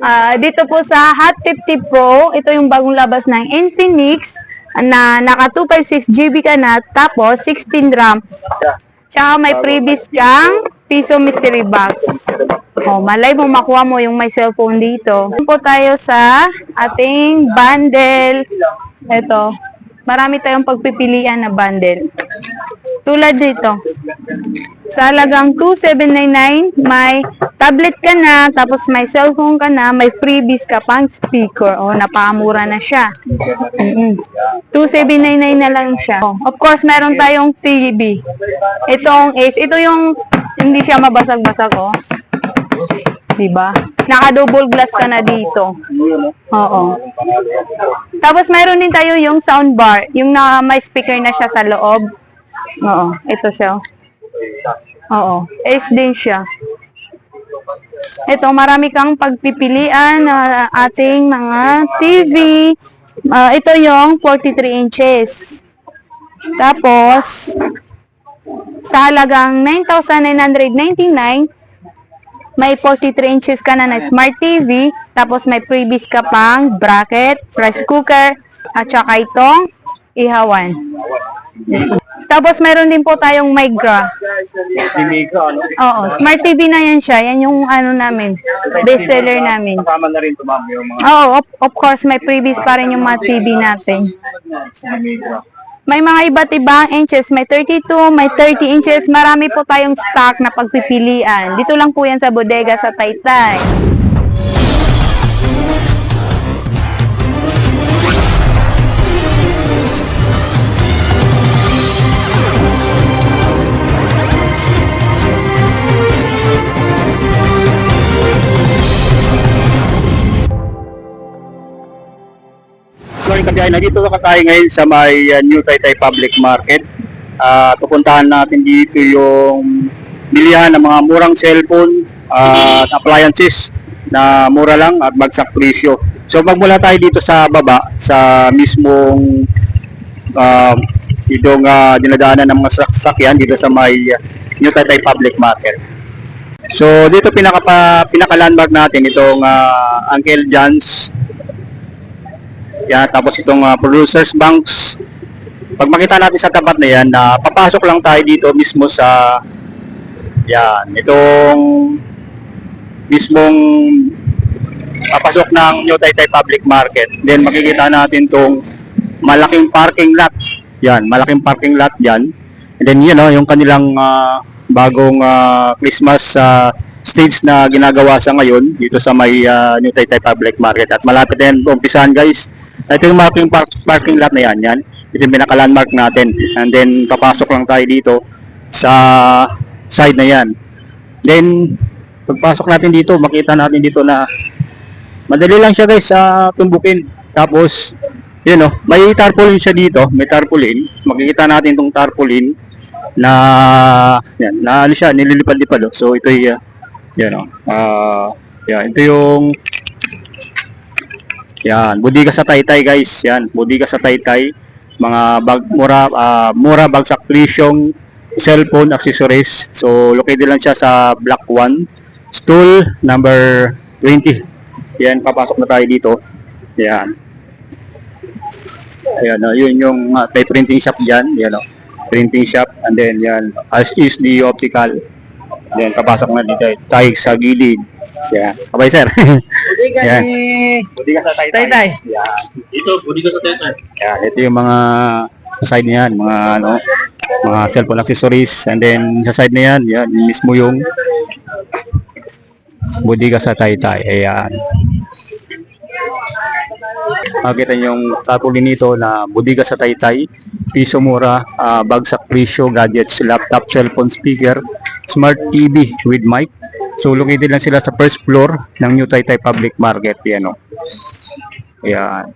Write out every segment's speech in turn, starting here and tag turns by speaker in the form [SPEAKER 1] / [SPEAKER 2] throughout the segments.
[SPEAKER 1] Ah, dito po sa Hot 50 Pro, ito yung bagong labas ng Infinix na naka 256 GB ka na, tapos 16 RAM. Tsaka may previous kang piso mystery box. Oh, malay mo makuha mo yung may cellphone dito. Doon po tayo sa ating bundle. Ito. Marami tayong pagpipilian na bundle. Tulad dito. Sa halagang 2,799, may tablet ka na, tapos may cellphone ka na, may freebies ka pang speaker. O, napakamura na siya. Mm-mm. 2,799 na lang siya. Oh, of course, meron tayong TV. Itong Ace, ito yung hindi siya mabasag-basag, oh. Diba? Naka-double glass ka na dito. Oo. Tapos mayroon din tayo yung soundbar, yung na may speaker na siya sa loob. Oo, ito siya. Oo, ace din siya. Ito, marami kang pagpipilian na ating mga TV. Ah, ito yung 43 inches. Tapos, sa halagang 9,999, may 43 inches ka na na smart TV, tapos may previous ka pang bracket, rice cooker, at saka itong ihawan. Tapos mayroon din po tayong Migra.
[SPEAKER 2] Ano?
[SPEAKER 1] Oo, smart TV na yan siya. Yan yung ano namin, bestseller namin.
[SPEAKER 2] Kasama na rin ma'am, yung mga
[SPEAKER 1] Oo, of, of course, may previous pa rin yung mga TV natin. May mga iba't ibang inches, may 32, may 30 inches, marami po tayong stock na pagpipilian. Dito lang po yan sa bodega sa Taytay.
[SPEAKER 2] Lord Kabiyahe, nandito ka tayo ngayon sa may uh, New Taytay Public Market. Ah, pupuntahan natin dito yung bilihan ng mga murang cellphone ah, at appliances na mura lang at bagsak presyo. So magmula tayo dito sa baba, sa mismong uh, itong uh, dinadaanan ng mga sasakyan dito sa may uh, New Taytay Public Market. So dito pinaka pinaka landmark natin itong uh, Uncle John's yan, tapos itong uh, producers banks. Pag makita natin sa tapat na yan, na papasok lang tayo dito mismo sa yan, itong mismong papasok ng New Taytay Public Market. Then makikita natin tong malaking parking lot. Yan, malaking parking lot yan. And then yun, know, yung kanilang ah, bagong ah, Christmas ah, stage na ginagawa sa ngayon dito sa may ah, New Taytay Public Market. At malapit na yan umpisahan guys. Ito yung parking, park, parking lot na yan. yan. Ito yung pinaka-landmark natin. And then papasok lang tayo dito sa side na yan. Then pagpasok natin dito, makita natin dito na madali lang siya guys sa tumbukin. Tapos, yun oh, may tarpaulin siya dito, may tarpaulin. Makikita natin tong tarpaulin na yan, na ano siya, nililipad-lipad oh. So ito yung yan oh. Ah, yan, ito yung yan, budiga sa Taytay guys. Yan, budiga sa Taytay. Mga bag, mura ah, mura bagsak presyong cellphone accessories. So located lang siya sa Block 1, stool number 20. Yan, papasok na tayo dito. Yan. Ayan, oh, yun yung uh, may printing shop diyan, yan oh. Printing shop and then yan, as is the optical. Yan, papasok na dito. Tayo sa gilid. Yan. Kabay sir.
[SPEAKER 3] Budiga
[SPEAKER 2] Yan.
[SPEAKER 3] ni
[SPEAKER 2] Budiga sa Taytay.
[SPEAKER 3] Taytay.
[SPEAKER 2] Yan.
[SPEAKER 3] Dito, budiga sa Taytay.
[SPEAKER 2] Yan, ito yung mga sa side niyan, mga ano, mga cellphone accessories and then sa side na yan, yan mismo yung budiga sa Taytay. Ayan. Makita niyo yung tarpaulin nito na budiga sa Taytay, piso mura, ah, bagsak presyo, gadgets, laptop, cellphone speaker, smart TV with mic. So located lang sila sa first floor ng New Taytay Public Market. Yan o. Ayan.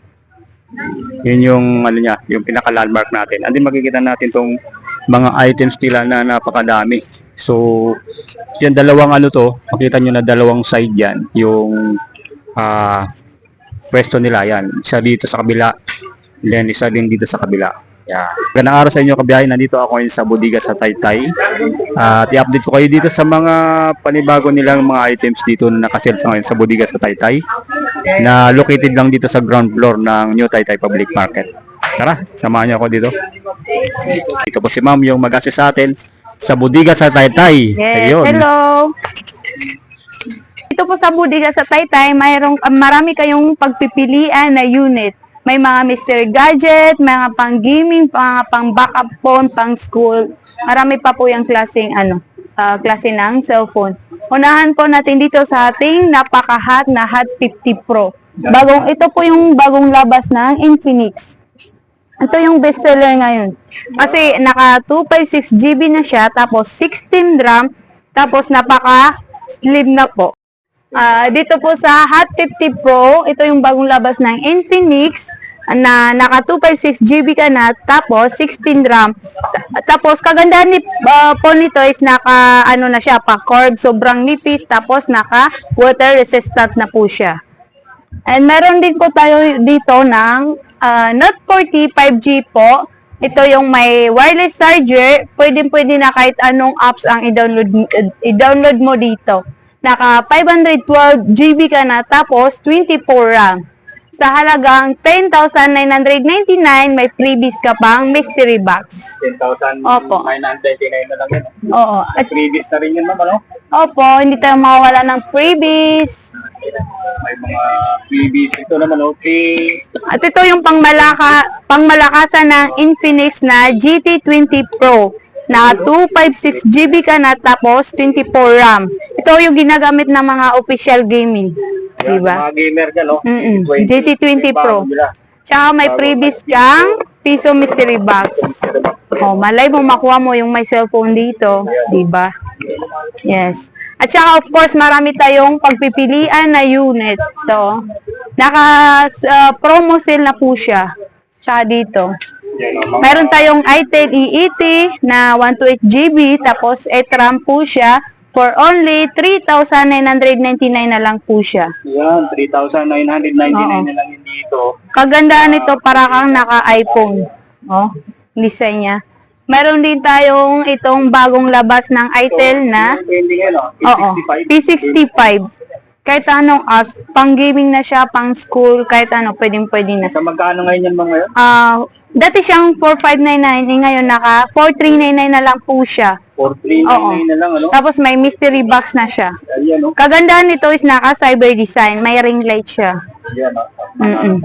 [SPEAKER 2] Yun yung ano niya, yung pinaka landmark natin. And then makikita natin tong mga items nila na napakadami. So, yan dalawang ano to, makita nyo na dalawang side yan. Yung ah pwesto nila yan. Isa dito sa kabila, then isa din dito sa kabila. Yeah. Magandang araw sa inyo kabiyahe. Nandito ako ngayon sa bodega sa Taytay. At i-update ko kayo dito sa mga panibago nilang mga items dito na nakasale sa ngayon sa bodega sa Taytay na located lang dito sa ground floor ng New Taytay Public Market. Tara, samahan niyo ako dito. Dito po si ma'am yung mag-assist sa atin sa bodega sa Taytay.
[SPEAKER 1] Yes,
[SPEAKER 2] Ayun.
[SPEAKER 1] hello. Dito po sa Budiga sa Taytay, mayroong ah, marami kayong pagpipilian na unit. May mga mystery gadget, mga pang gaming, mga pang backup phone, pang school. Marami pa po yung klaseng ano, ah, klase ng cellphone. Unahan po natin dito sa ating napaka-hot na Hot 50 Pro. Bagong ito po yung bagong labas ng Infinix. Ito yung bestseller ngayon. Kasi naka 256 GB na siya, tapos 16 RAM, tapos napaka slim na po. Ah, dito po sa Hot 50 Pro, ito yung bagong labas ng Infinix na naka 256 GB ka na, tapos 16 RAM. Ta- Tapos kagandahan ni, ah, po nito is naka ano na siya, pa curve, sobrang nipis, tapos naka water resistant na po siya. And meron din po tayo dito ng ah, Note 40 5G po. Ito yung may wireless charger. Pwede pwede na kahit anong apps ang i-download i-download mo dito. Naka 512 GB ka na tapos 24 RAM. Sa halagang 10,999 may freebies ka pang mystery box.
[SPEAKER 2] 10,999
[SPEAKER 1] Opo.
[SPEAKER 2] na lang yun.
[SPEAKER 1] Oo. At
[SPEAKER 2] Previous na rin yun ma'am, ano?
[SPEAKER 1] opo, hindi tayo mawawala ng freebies.
[SPEAKER 2] May mga freebies. Ito naman, okay.
[SPEAKER 1] At ito yung pangmalaka, pangmalakasan ng Infinix na GT20 Pro na 256 GB ka na tapos 24 RAM. Ito yung ginagamit ng mga official gaming.
[SPEAKER 2] Yan,
[SPEAKER 1] Diba?
[SPEAKER 2] Mga gamer dyan, no?
[SPEAKER 1] Mm-mm.
[SPEAKER 2] GT20.
[SPEAKER 1] GT20 Pro. Tsaka may freebies kang piso mystery box. Oh, malay mo makuha mo yung may cellphone dito, 'di ba? Yes. At saka of course, marami tayong pagpipilian na unit. To. Naka uh, promo sale na po siya. Tsaka dito.
[SPEAKER 2] Yan? Mga
[SPEAKER 1] Meron tayong iTel EET na 128 GB tapos 8 RAM po siya for only 3,999 na lang po siya.
[SPEAKER 2] Yan, 3,999
[SPEAKER 1] Oo.
[SPEAKER 2] na lang yun dito.
[SPEAKER 1] Kagandahan nito para kang naka-iPhone. Oh, design niya. Meron din tayong itong bagong labas ng iTel na
[SPEAKER 2] Trending yan, no?
[SPEAKER 1] Oo, P65. Kahit anong apps, pang gaming na siya, pang school, kahit ano, pwedeng pwede na.
[SPEAKER 2] Sa magkano ngayon yan mga ngayon?
[SPEAKER 1] Ah, dati siyang 4599, eh, ngayon naka 4399 na lang po siya.
[SPEAKER 2] 4,399 na lang, ano?
[SPEAKER 1] Tapos may mystery box na siya.
[SPEAKER 2] Ayan, no?
[SPEAKER 1] Kagandahan nito is naka cyber design, may ring light siya.
[SPEAKER 2] Ayan, no?
[SPEAKER 1] Mm-mm.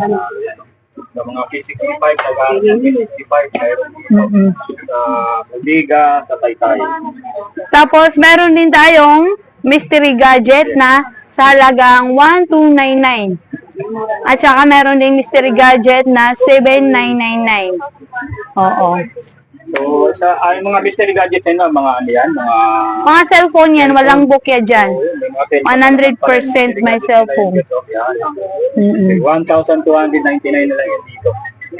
[SPEAKER 2] Sa mga P65, nag P65, mayroon dito.
[SPEAKER 1] Mm-mm.
[SPEAKER 2] Sa Bodega, sa Taytay.
[SPEAKER 1] Tapos meron din tayong mystery gadget na sa halagang 1299. At saka meron din mystery gadget na 7999. Oo.
[SPEAKER 2] So, sa ay, mga mystery gadgets no? mga ano yan, mga...
[SPEAKER 1] Mga cellphone yan, walang bukya dyan.
[SPEAKER 2] May mga
[SPEAKER 1] 100% may cellphone. Mm-mm.
[SPEAKER 2] 1,299 na lang yan dito.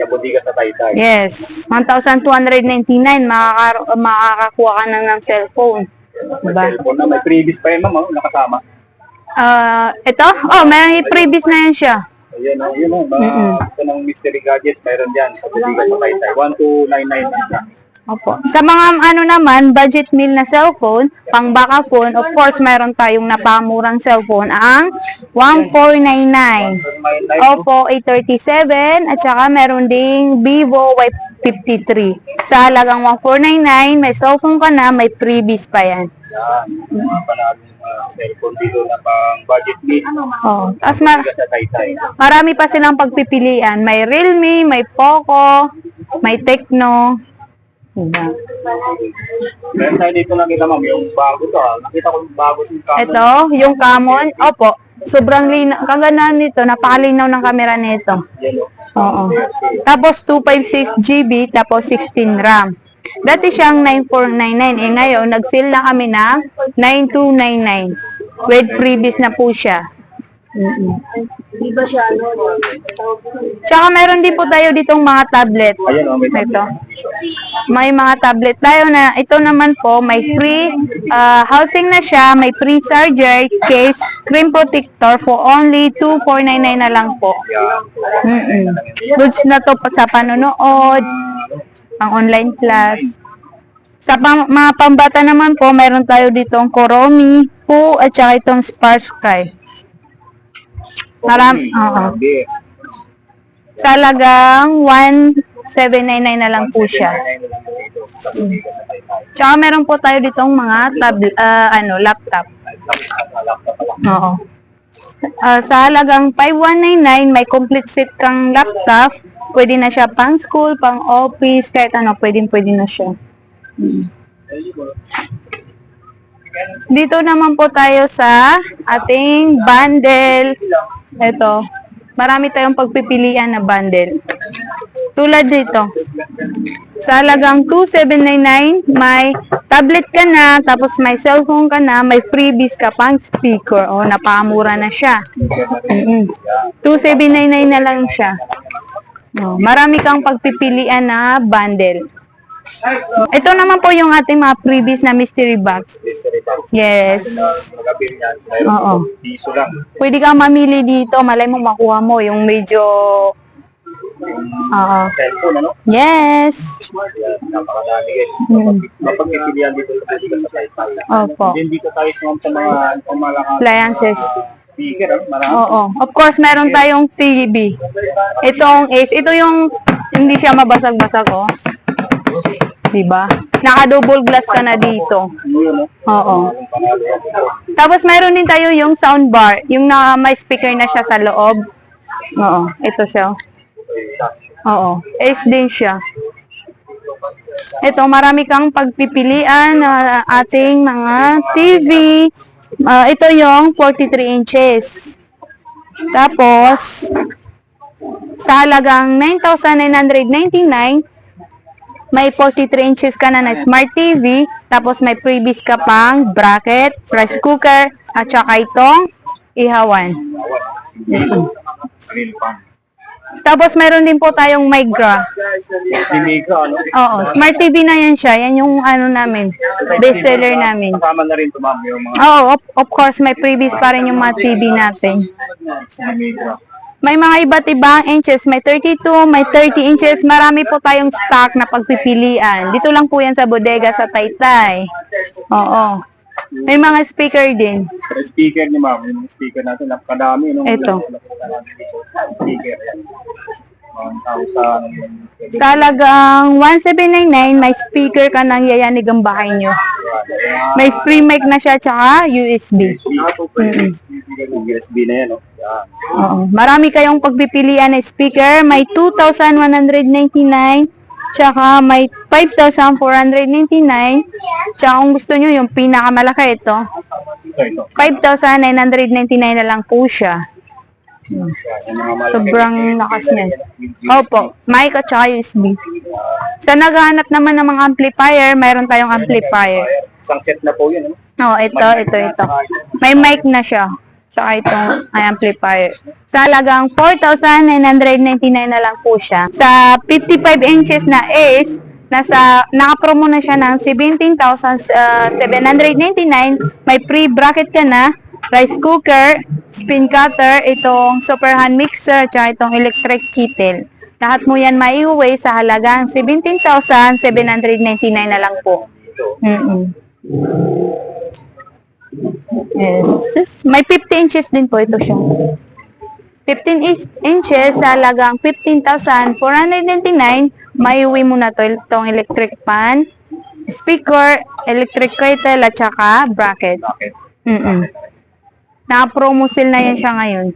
[SPEAKER 2] Bodega sa Taytay.
[SPEAKER 1] Yes, 1,299 makaka makakakuha ka na ng cellphone.
[SPEAKER 2] May
[SPEAKER 1] Diba?
[SPEAKER 2] cellphone na, may previous pa yan, ma'am, oh, nakasama.
[SPEAKER 1] Ah, ito? Oh, may previous na yan siya.
[SPEAKER 2] Ayan, oh, yun, oh, mga ito ng mystery gadgets, mayroon dyan sa Bodega sa Taytay. 1,299 na siya.
[SPEAKER 1] Opo. Sa mga ano naman, budget meal na cellphone, pang baka phone, of course, mayroon tayong napamurang cellphone, ang 1499.
[SPEAKER 2] My life,
[SPEAKER 1] Oppo A37 at saka meron ding Vivo Y53. Sa halagang 1499, may cellphone ka na, may freebies pa yan.
[SPEAKER 2] yan, mga panagong uh, cellphone dito na pang budget meal.
[SPEAKER 1] Oh. Tapos ma-
[SPEAKER 2] Bodega sa Taytay.
[SPEAKER 1] marami pa silang pagpipilian. May Realme, may Poco, may Tecno. Diba?
[SPEAKER 2] Meron tayo dito nakita, ma'am, yung bago to. ah. Nakita ko yung bago yung camera.
[SPEAKER 1] Ito, yung Camon. Opo, sobrang linaw. Kagandahan nito, napakalinaw ng camera nito.
[SPEAKER 2] Oh.
[SPEAKER 1] Oo. Tapos 256 GB, tapos 16 RAM. Dati siyang 9499. Eh ngayon, nag-sale na kami ng 9299. With previous na po siya. Mm-mm.
[SPEAKER 3] Di ba siya, ano,
[SPEAKER 1] Tsaka meron din po tayo ditong mga tablet.
[SPEAKER 2] Ayan o, may
[SPEAKER 1] Ito. May mga tablet tayo na ito naman po may free ah, housing na siya, may free charger, case, screen protector for only 2499 na lang po. Mm-mm. Goods na to sa panonood, pang online class. Sa pang, mga pambata naman po, meron tayo ditong Koromi, Poo, at saka itong Spark Sky. Maram, oo. Sa halagang 1799 na lang po siya. Tsaka meron po tayo ditong mga tab ah, ano, laptop. Oo. Ah, sa halagang 5199, may complete set kang laptop. Pwede na siya pang school, pang office, kahit ano, pwedeng pwede na siya. Dito naman po tayo sa ating bundle. Ito. Marami tayong pagpipilian na bundle. Tulad dito. Sa halagang 2799, may tablet ka na, tapos may cellphone ka na, may freebies ka pang speaker. O, napakamura na siya. Mm-mm. 2799 na lang siya. O, marami kang pagpipilian na bundle. Ito naman po yung ating mga freebies na mystery box. Yes. Oo.
[SPEAKER 2] Piso lang.
[SPEAKER 1] Pwede kang mamili dito, malay mo makuha mo yung medyo Oo.
[SPEAKER 2] Cellphone, ano?
[SPEAKER 1] Yes.
[SPEAKER 2] Napakadami eh. Mapagpipilian dito sa.
[SPEAKER 1] Opo.
[SPEAKER 2] Then dito tayo sa mga
[SPEAKER 1] Appliances. Oo. Of course, meron tayong TV. Itong Ace. Ito yung hindi siya mabasag-basag, oh. Diba? Naka-double glass ka na dito. Oo. Tapos mayroon din tayo yung soundbar. Yung na may speaker na siya sa loob. Oo. Ito siya. Oo. Ace din siya. Ito, marami kang pagpipilian na ating mga TV. Ah, ito yung 43 inches. Tapos, sa halagang 9,999, may 43 inches ka na na smart TV, tapos may freebies ka pang bracket, rice cooker, at saka itong ihawan.
[SPEAKER 2] Real fan.
[SPEAKER 1] Tapos meron din po tayong Migra.
[SPEAKER 2] Mimiga, ano?
[SPEAKER 1] Oo, smart TV na yan siya. Yan yung ano namin, bestseller namin.
[SPEAKER 2] Kasama na rin ma'am, yung mga
[SPEAKER 1] Oo, of, of course, may freebies pa rin yung mga TV natin. May mga iba't ibang inches. May 32, may 30 inches. Marami po tayong stock na pagpipilian. Dito lang po yan sa bodega sa Taytay. Oo. May mga speaker din.
[SPEAKER 2] Speaker ni ma'am, yung speaker natin, napakadami, no?
[SPEAKER 1] Ito.
[SPEAKER 2] Speaker. yan. 1,000.
[SPEAKER 1] Sa halagang 1799, may speaker ka ng yayanig ang bahay nyo. May free mic na siya, tsaka USB.
[SPEAKER 2] USB na yan? Yan.
[SPEAKER 1] Oo. Marami kayong pagpipilian na speaker. May 2,199, tsaka may 5,499. Tsaka kung gusto nyo, yung pinakamalaki ito,
[SPEAKER 2] Ito, ito.
[SPEAKER 1] 5,999 na lang po siya. Sobrang lakas niya. Opo, mic at saka USB. Sa naghahanap naman ng mga amplifier, mayroon tayong amplifier.
[SPEAKER 2] Isang set na po yun, no?
[SPEAKER 1] Oh, ito, ito, ito. May mic na siya. Saka itong amplifier. Sa halagang 4,999 na lang po siya. Sa 55 inches na Ace, nasa, nakapromo na siya ng 17,799. May free bracket ka na, rice cooker, spin cutter, itong super hand mixer, tsaka itong electric kettle. Lahat mo yan maiuwi sa halagang 17,799 na lang po. Mm-mm. Yes. May 50 inches din po ito siya. 15 inch- inches sa halagang 15,499. May uwi mo na to itong electric fan, speaker, electric kettle, at saka bracket.
[SPEAKER 2] Bakit?
[SPEAKER 1] Mm-mm. Naka-promo sale na yan siya ngayon.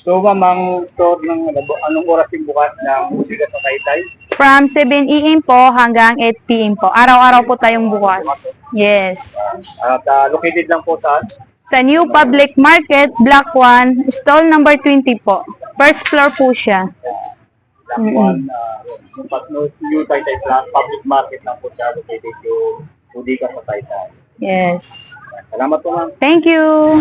[SPEAKER 2] So, ma'am, ang store ng ano, anong oras yung bukas ng Budiga sa Taytay?
[SPEAKER 1] From 7 a.m. po hanggang 8 p.m. po. Araw-araw po tayong bukas. Yes.
[SPEAKER 2] At uh, located lang po saan?
[SPEAKER 1] Sa New Public Market, Block 1, stall number 20 po. First floor po siya.
[SPEAKER 2] Block 1, mm-hmm. uh, New Taytay Plan, Public Market lang po siya located yung Udiga sa Taytay.
[SPEAKER 1] Yes.
[SPEAKER 2] Salamat po ma'am.
[SPEAKER 1] Thank you.